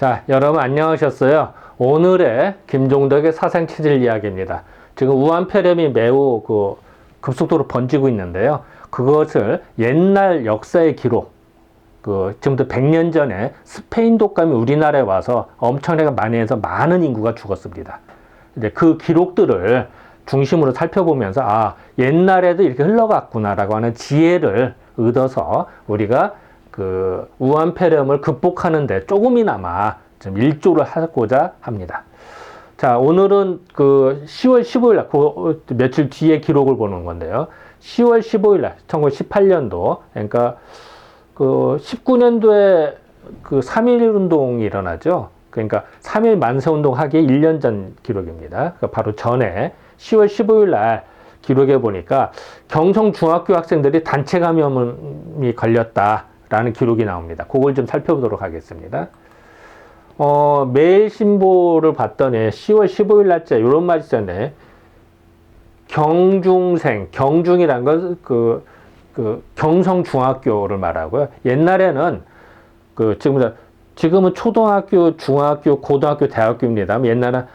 자, 여러분 안녕하셨어요. 오늘의 김종덕의 사생체질 이야기입니다. 지금 우한폐렴이 매우 그 급속도로 번지고 있는데요. 그것을 옛날 역사의 기록, 그 지금부터 100년 전에 스페인 독감이 우리나라에 와서 엄청나게 많이 해서 많은 인구가 죽었습니다. 이제 그 기록들을 중심으로 살펴보면서 아 옛날에도 이렇게 흘러갔구나라고 하는 지혜를 얻어서 우리가 그 우한폐렴을 극복하는데 조금이나마 좀 일조를 하고자 합니다. 자 오늘은 그 10월 15일 날, 그 며칠 뒤에 기록을 보는 건데요. 10월 15일 날, 1918년도, 그러니까 그 19년도에 그3.1 운동이 일어나죠. 그러니까 3.1 만세 운동 하기에 1년 전 기록입니다. 그 바로 전에 10월 15일 날 기록해 보니까 경성 중학교 학생들이 단체 감염이 걸렸다 라는 기록이 나옵니다. 그걸 좀 살펴보도록 하겠습니다. 어, 매일 신보를 봤더니 10월 15일 날짜 이런 말이 있었네. 경중생, 경중이란 건 그, 그 경성중학교를 말하고요. 옛날에는 그 지금 지금은 초등학교, 중학교, 고등학교, 대학교입니다. 옛날에는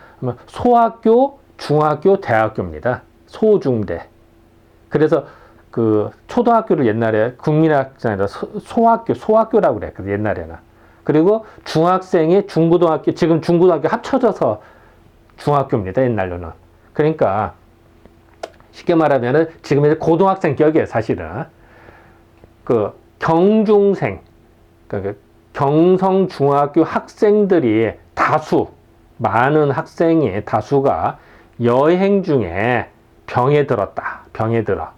소학교, 중학교, 대학교입니다. 소중대. 그래서 그 초등학교를 옛날에 국민학생이라 소학교, 소학교라고 그랬거든요. 옛날에는. 그리고 중학생이 중고등학교, 지금 중고등학교 합쳐져서 중학교입니다. 옛날로는. 그러니까 쉽게 말하면은 지금 이제 고등학생 격이에요. 사실은. 그 경중생, 그 경성중학교 학생들이 다수, 많은 학생이 다수가 여행 중에 병에 들었다. 병에 들어.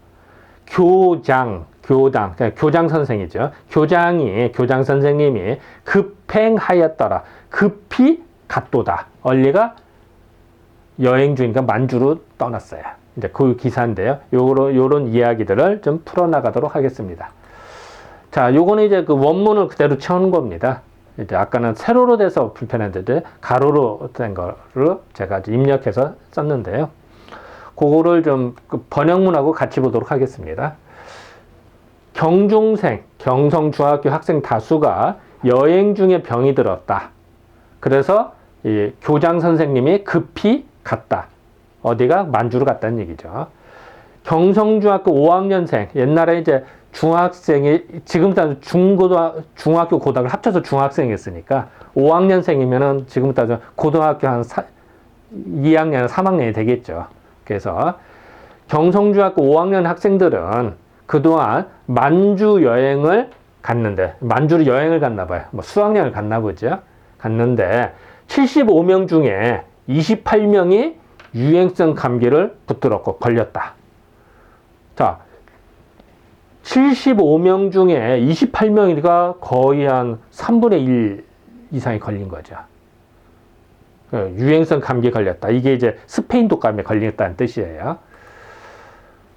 교장, 교당, 그러니까 교장 선생이죠. 교장이, 교장 선생님이 급행하였더라. 급히 갔도다. 얼리가 여행 중이니까 만주로 떠났어요. 이제 그 기사인데요. 요런, 요런 이야기들을 좀 풀어나가도록 하겠습니다. 자, 요거는 이제 그 원문을 그대로 채우는 겁니다. 이제 아까는 세로로 돼서 불편했는데 가로로 된 거를 제가 입력해서 썼는데요. 그거를 좀그 번역문하고 같이 보도록 하겠습니다. 경중생, 경성 중학교 학생 다수가 여행 중에 병이 들었다. 그래서 이 교장 선생님이 급히 갔다. 어디가 만주로 갔다는 얘기죠. 경성중학교 5학년생, 옛날에 이제 중학생이, 지금부터 중고등, 중학교, 고등학교 합쳐서 중학생이었으니까 5학년생이면은 지금부터 고등학교 한 4, 2학년, 3학년이 되겠죠. 그래서 경성중학교 5학년 학생들은 그동안 만주 여행을 갔는데, 만주로 여행을 갔나 봐요. 뭐 수학여행을 갔나 보죠. 갔는데 75명 중에 28명이 유행성 감기를 붙들었고 걸렸다. 자, 75명 중에 28명이니까 거의 한 3분의 1 이상이 걸린 거죠. 그 유행성 감기에 걸렸다. 이게 이제 스페인 독감에 걸렸다는 뜻이에요.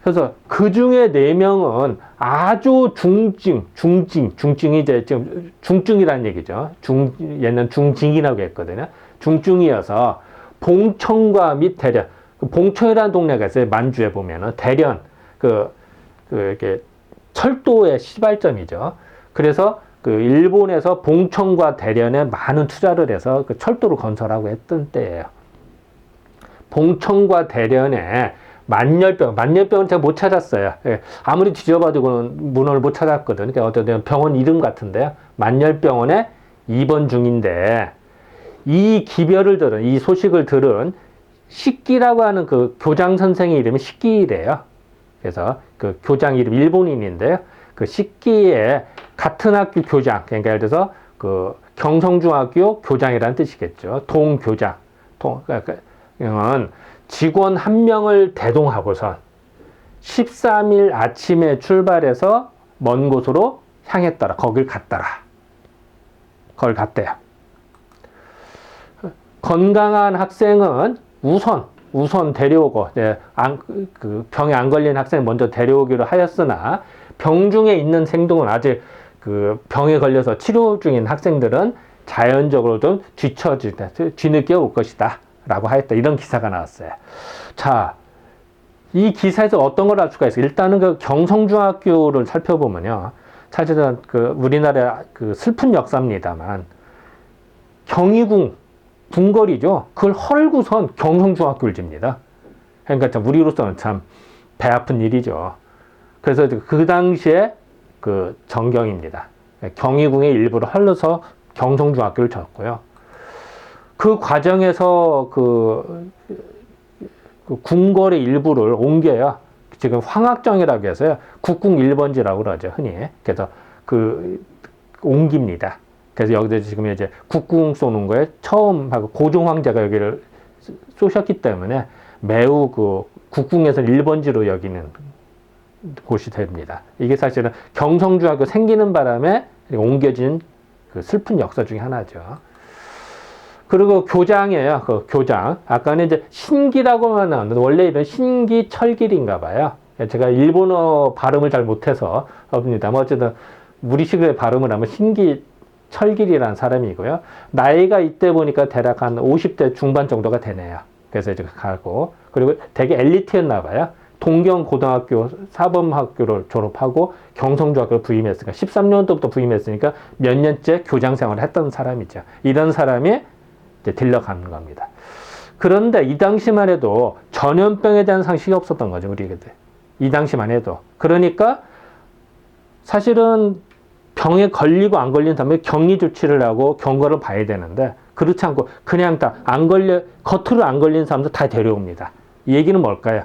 그래서 그 중에 4명은 아주 중증, 중증, 중증이 이제 지금 중증이라는 얘기죠. 중, 얘는 중증이라고 했거든요. 중증이어서 봉천과 및 대련, 그 봉천이라는 동네가 있어요. 만주에 보면은 대련, 그, 그 이렇게 철도의 시발점이죠. 그래서 그 일본에서 봉천과 대련에 많은 투자를 해서 그 철도를 건설하고 했던 때예요. 봉천과 대련에 만열병, 만열병은 제가 못 찾았어요. 예, 아무리 뒤져봐도 문헌을 못 찾았거든요. 그러니까 어떤 병원 이름 같은데요. 만열병원에 입원 중인데 이 기별을 들은 이 소식을 들은 식기라고 하는 그 교장 선생의 이름이 식기래요. 그래서 그 교장 이름 일본인인데요. 그 식기의 같은 학교 교장, 그러니까 예를 들어서 그 경성중학교 교장이라는 뜻이겠죠. 동교장. 동, 그러니까 직원 한 명을 대동하고선 13일 아침에 출발해서 먼 곳으로 향했더라. 거길 갔더라. 거길 갔대요. 건강한 학생은 우선 우선 데려오고 예, 안, 그 병에 안 걸린 학생 먼저 데려오기로 하였으나 병 중에 있는 생동은 아직 그 병에 걸려서 치료 중인 학생들은 자연적으로 좀 뒤처지다 뒤늦게 올 것이다 라고 하였다 이런 기사가 나왔어요 자 이 기사에서 어떤 걸 알 수가 있어요 일단은 그 경성중학교를 살펴보면요 사실은 그 우리나라 그 슬픈 역사입니다만 경희궁 궁궐이죠. 그걸 헐고선 경성중학교를 집니다. 그러니까 참 우리로서는 참 배 아픈 일이죠. 그래서 그 당시에 그 정경입니다. 경희궁의 일부를 헐러서 경성중학교를 졌고요. 그 과정에서 그, 그 궁궐의 일부를 옮겨야 지금 황학정이라고 해서요. 국궁 1번지라고 그러죠. 흔히. 그래서 그 옮깁니다. 그래서 여기서 지금 이제 국궁 쏘는 거에 처음 고종 황제가 여기를 쏘셨기 때문에 매우 그 국궁에서 1번지로 여기는 곳이 됩니다. 이게 사실은 경성중학교 생기는 바람에 옮겨진 그 슬픈 역사 중에 하나죠. 그리고 교장이에요. 그 교장. 아까는 이제 신기라고만 나왔는데 원래 이런 신기 철길인가 봐요. 제가 일본어 발음을 잘 못해서 없습니다만 어쨌든 우리식의 발음을 하면 신기 철길이라는 사람이고요. 나이가 이때 보니까 대략 한 50대 중반 정도가 되네요. 그래서 이제 가고 그리고 되게 엘리트였나 봐요. 동경 고등학교 사범학교를 졸업하고 경성중학교를 부임했으니까 13년도부터 부임했으니까 몇 년째 교장 생활을 했던 사람이죠. 이런 사람이 이제 들러가는 겁니다. 그런데 이 당시만 해도 전염병에 대한 상식이 없었던 거죠, 우리에게. 이 당시만 해도. 그러니까 사실은 병에 걸리고 안 걸린 다음에 격리 조치를 하고 경과를 봐야 되는데 그렇지 않고 그냥 다 안 걸려 겉으로 안 걸린 사람들 다 데려옵니다. 이 얘기는 뭘까요?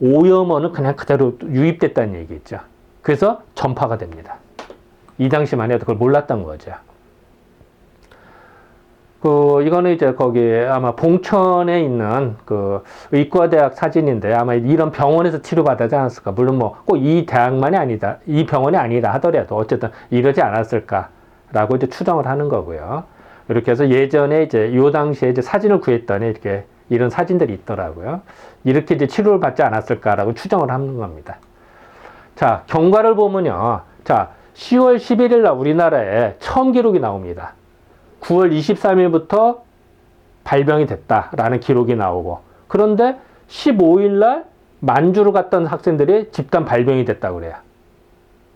오염원은 그냥 그대로 유입됐다는 얘기겠죠. 그래서 전파가 됩니다. 이 당시만 해도 그걸 몰랐던 거죠. 그 이거는 이제 거기 아마 봉천에 있는 그 의과대학 사진인데 아마 이런 병원에서 치료받지 않았을까 물론 뭐 꼭 이 대학만이 아니다 이 병원이 아니다 하더라도 어쨌든 이러지 않았을까라고 이제 추정을 하는 거고요 이렇게 해서 예전에 이제 요 당시에 이제 사진을 구했더니 이렇게 이런 사진들이 있더라고요 이렇게 이제 치료를 받지 않았을까라고 추정을 하는 겁니다 자 경과를 보면요 자 10월 11일 날 우리나라에 처음 기록이 나옵니다 9월 23일부터 발병이 됐다라는 기록이 나오고 그런데 15일 날 만주로 갔던 학생들이 집단 발병이 됐다고 그래요.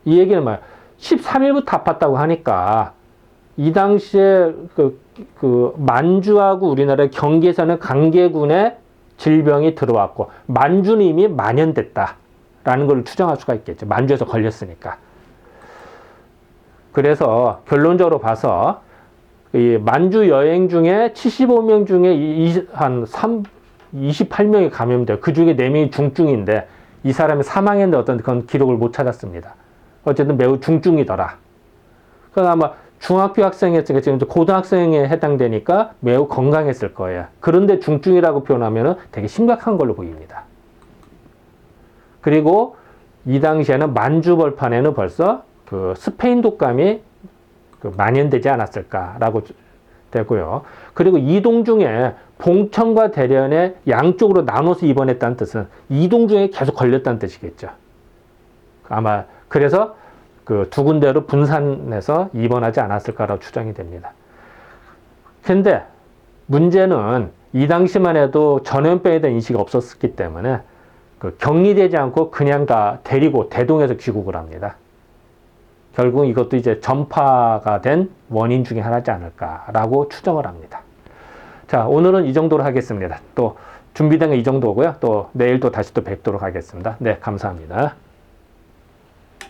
이 얘기는 뭐야? 13일부터 아팠다고 하니까 이 당시에 그, 그 만주하고 우리나라 경계에서는 강계군의 질병이 들어왔고 만주는 이미 만연됐다라는 걸 추정할 수가 있겠죠. 만주에서 걸렸으니까. 그래서 결론적으로 봐서 이 만주 여행 중에 75명 중에 이, 한 3, 28명이 감염돼요. 그 중에 4명이 중증인데 이 사람이 사망했는데 어떤 그런 기록을 못 찾았습니다. 어쨌든 매우 중증이더라. 그러니까 아마 중학교 학생이었으니까 지금 고등학생에 해당되니까 매우 건강했을 거예요. 그런데 중증이라고 표현하면 되게 심각한 걸로 보입니다. 그리고 이 당시에는 만주 벌판에는 벌써 그 스페인 독감이 그 만연되지 않았을까라고 되고요. 그리고 이동 중에 봉천과 대련에 양쪽으로 나눠서 입원했다는 뜻은 이동 중에 계속 걸렸다는 뜻이겠죠. 아마 그래서 그 두 군데로 분산해서 입원하지 않았을까라고 추정이 됩니다. 근데 문제는 이 당시만 해도 전염병에 대한 인식이 없었기 때문에 그 격리되지 않고 그냥 다 데리고 대동해서 귀국을 합니다. 결국 이것도 이제 전파가 된 원인 중에 하나지 않을까라고 추정을 합니다. 자, 오늘은 이 정도로 하겠습니다. 또 준비된 게 이 정도고요. 또 내일 또 다시 또 뵙도록 하겠습니다. 네, 감사합니다.